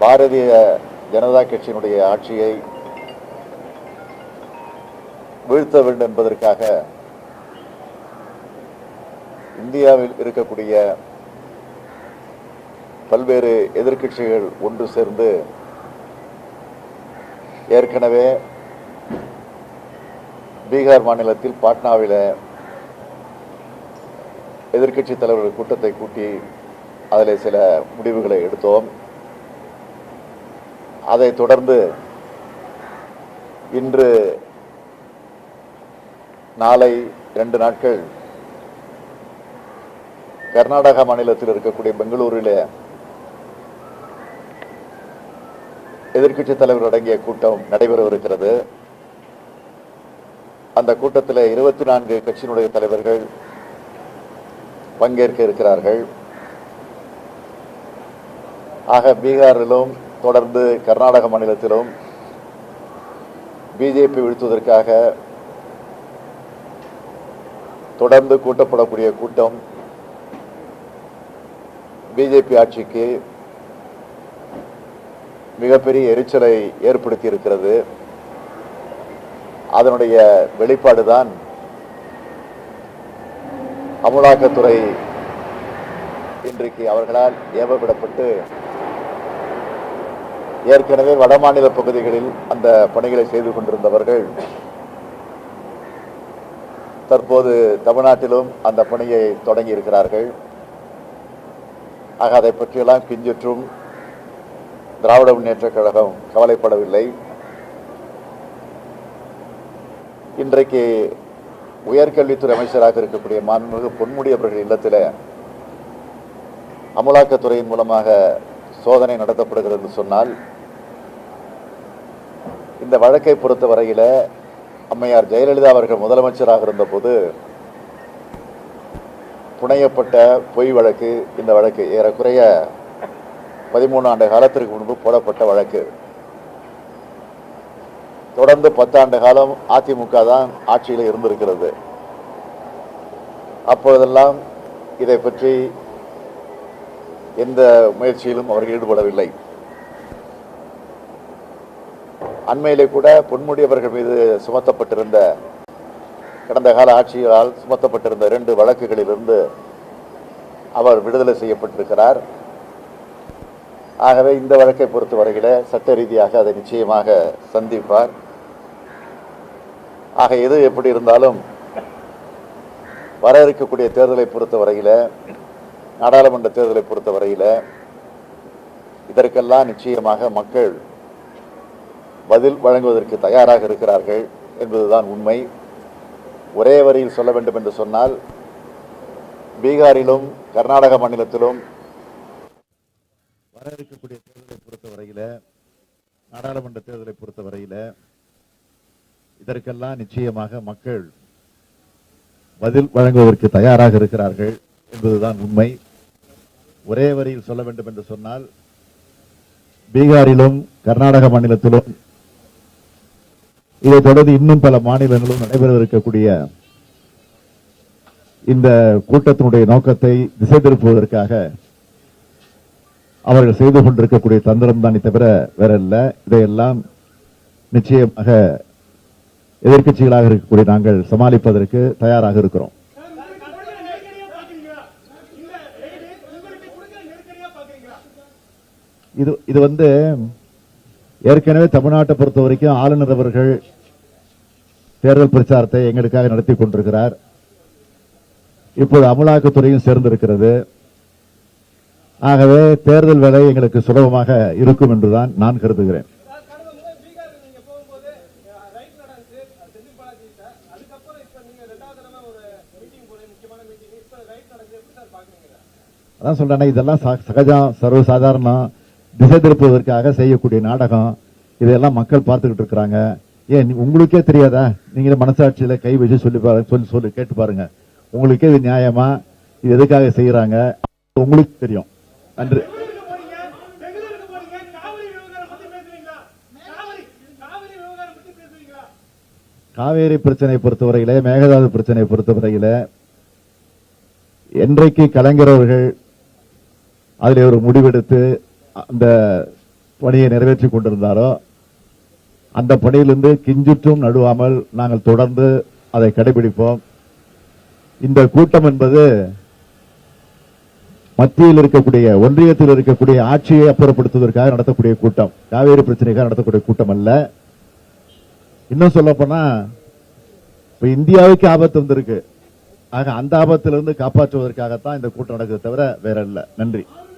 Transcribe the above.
பாரதிய ஜனதா கட்சியினுடைய ஆட்சியை வீழ்த்த வேண்டும் என்பதற்காக இந்தியாவில் இருக்கக்கூடிய பல்வேறு எதிர்க்கட்சிகள் ஒன்று சேர்ந்து ஏற்கனவே பீகார் மாநிலத்தில் பாட்னாவில் எதிர்க்கட்சி தலைவர்கள் கூட்டத்தை கூட்டி அதில் சில முடிவுகளை எடுத்தோம். அதை தொடர்ந்து இன்று நாளை ரெண்டு நாட்கள் கர்நாடகா மாநிலத்தில் இருக்கக்கூடிய பெங்களூரில் எதிர்க்கட்சி தலைவர் அடங்கிய கூட்டம் நடைபெறவிருக்கிறது. அந்த கூட்டத்தில் இருபத்தி நான்கு கட்சியினுடைய தலைவர்கள் பங்கேற்க இருக்கிறார்கள். ஆக பீகாரிலும் தொடர்ந்து கர்நாடக மாநிலத்திலும் பிஜேபி வீழ்த்துவதற்காக தொடர்ந்து கூட்டப்படக்கூடிய கூட்டம் பிஜேபி ஆட்சிக்கு மிகப்பெரிய எரிச்சலை ஏற்படுத்தி இருக்கிறது அதனுடைய வெளிப்பாடுதான் அமலாக்கத்துறை இன்றைக்கு அவர்களால் ஏவவிடப்பட்டு ஏற்கனவே வடமாநில பகுதிகளில் அந்த பணிகளை செய்து கொண்டிருந்தவர்கள் தற்போது தமிழ்நாட்டிலும் அந்த பணியை தொடங்கி இருக்கிறார்கள். ஆக அதை பற்றியெல்லாம் கிஞ்சிற்றும் திராவிட முன்னேற்றக் கழகம் கவலைப்படவில்லை. இன்றைக்கு உயர்கல்வித்துறை அமைச்சராக இருக்கக்கூடிய மாண்புமிகு பொன்முடி அவர்கள் இல்லத்தில் அமலாக்கத்துறையின் மூலமாக சோதனை நடத்தப்படுகிறது என்று சொன்னால் இந்த வழக்கை பொறுத்த வரையில் அம்மையார் ஜெயலலிதா அவர்கள் முதலமைச்சராக இருந்தபோது புனையப்பட்ட பொய் வழக்கு இந்த வழக்கு ஏறக்குறைய பதிமூணு ஆண்டு காலத்திற்கு முன்பு போடப்பட்ட வழக்கு. தொடர்ந்து பத்தாண்டு காலம் அதிமுக தான் ஆட்சியில் இருந்திருக்கிறது. அப்பொழுதெல்லாம் இதை பற்றி எந்த முயற்சியிலும் அவர்கள் ஈடுபடவில்லை. அண்மையிலே கூட பொன்முடி அவர்கள் மீது சுமத்தப்பட்டிருந்த கடந்த கால ஆட்சியால் சுமத்தப்பட்டிருந்த இரண்டு வழக்குகளிலிருந்து அவர் விடுதலை செய்யப்பட்டிருக்கிறார். ஆகவே இந்த வழக்கை பொறுத்தவரையில சட்ட ரீதியாக அதை நிச்சயமாக சந்திப்பார். ஆக எது எப்படி இருந்தாலும் வர இருக்கக்கூடிய தேர்தலை பொறுத்தவரையில நாடாளுமன்ற தேர்தலை பொறுத்தவரையில இதற்கெல்லாம் நிச்சயமாக மக்கள் பதில் வழங்குவதற்கு தயாராக இருக்கிறார்கள் என்பதுதான் உண்மை. ஒரே வரியில் சொல்ல வேண்டும் என்று சொன்னால் பீகாரிலும் கர்நாடக மாநிலத்திலும் வர இருக்கக்கூடிய தேர்தலை பொறுத்தவரையில நாடாளுமன்ற தேர்தலை பொறுத்தவரையில் இதற்கெல்லாம் நிச்சயமாக மக்கள் பதில் வழங்குவதற்கு தயாராக இருக்கிறார்கள் என்பதுதான் உண்மை. ஒரே வரியில் சொல்ல வேண்டும் என்று சொன்னால் பீகாரிலும் கர்நாடக மாநிலத்திலும் இதை தொடர்ந்து இன்னும் பல மாநிலங்களும் நடைபெறவிருக்கக்கூடிய இந்த கூட்டத்தினுடைய நோக்கத்தை திசை திருப்புவதற்காக அவர்கள் செய்து கொண்டிருக்கக்கூடிய தந்திரம் தானே தவிர வேற இல்ல இதையெல்லாம் நிச்சயமாக எதிர்க்கட்சிகளாக இருக்கக்கூடிய நாங்கள் சமாளிப்பதற்கு தயாராக இருக்கிறோம். இது இது வந்து ஏற்கனவே தமிழ்நாட்டை பொறுத்த வரைக்கும் ஆளுநர் அவர்கள் தேர்தல் பிரச்சாரத்தை எங்களுக்காக நடத்தி கொண்டிருக்கிறார். இப்போது அமலாக்கத்துறையும் சேர்ந்திருக்கிறது. ஆகவே தேர்தல் வேலை எங்களுக்கு சுலபமாக இருக்கும் என்றுதான் நான் கருதுகிறேன். அதான் சொல்றேன்னா இதெல்லாம் சகஜம் சர்வசாதாரணம். திசை திருப்புவதற்காக செய்யக்கூடிய நாடகம் இதெல்லாம் மக்கள் பார்த்துக்கிட்டு இருக்கிறாங்க. ஏன் உங்களுக்கே தெரியாதா? நீங்களே மனசாட்சியில கை வச்சு சொல்லி பாருங்க சொல்லி சொல்லி கேட்டு பாருங்க. உங்களுக்கே இது நியாயமா? இது எதுக்காக செய்யறாங்க? உங்களுக்கு தெரியும். நன்றி காவேரி பிரச்சனை பொறுத்தவரையில மேகதாது பிரச்சனை பொறுத்தவரையில என்றைக்கு கலைஞரவர்கள் அதில் ஒரு முடிவெடுத்து அந்த பணியை நிறைவேற்றி கொண்டிருந்தாரோ அந்த பணியிலிருந்து கிஞ்சிற்றும் நடுவாமல் நாங்கள் தொடர்ந்து அதை கடைபிடிப்போம். இந்த கூட்டம் என்பது மத்தியில் இருக்கக்கூடிய ஒன்றியத்தில் இருக்கக்கூடிய ஆட்சியை அப்புறப்படுத்துவதற்காக நடத்தக்கூடிய கூட்டம். காவேரி பிரச்சனைக்காக நடத்தக்கூடிய கூட்டம் அல்ல. இன்னும் சொல்ல போனா இப்ப இந்தியாவுக்கு ஆபத்து வந்திருக்கு. ஆக அந்த ஆபத்திலிருந்து காப்பாற்றுவதற்காகத்தான் இந்த கூட்டம் நடக்குது தவிர வேற இல்ல நன்றி.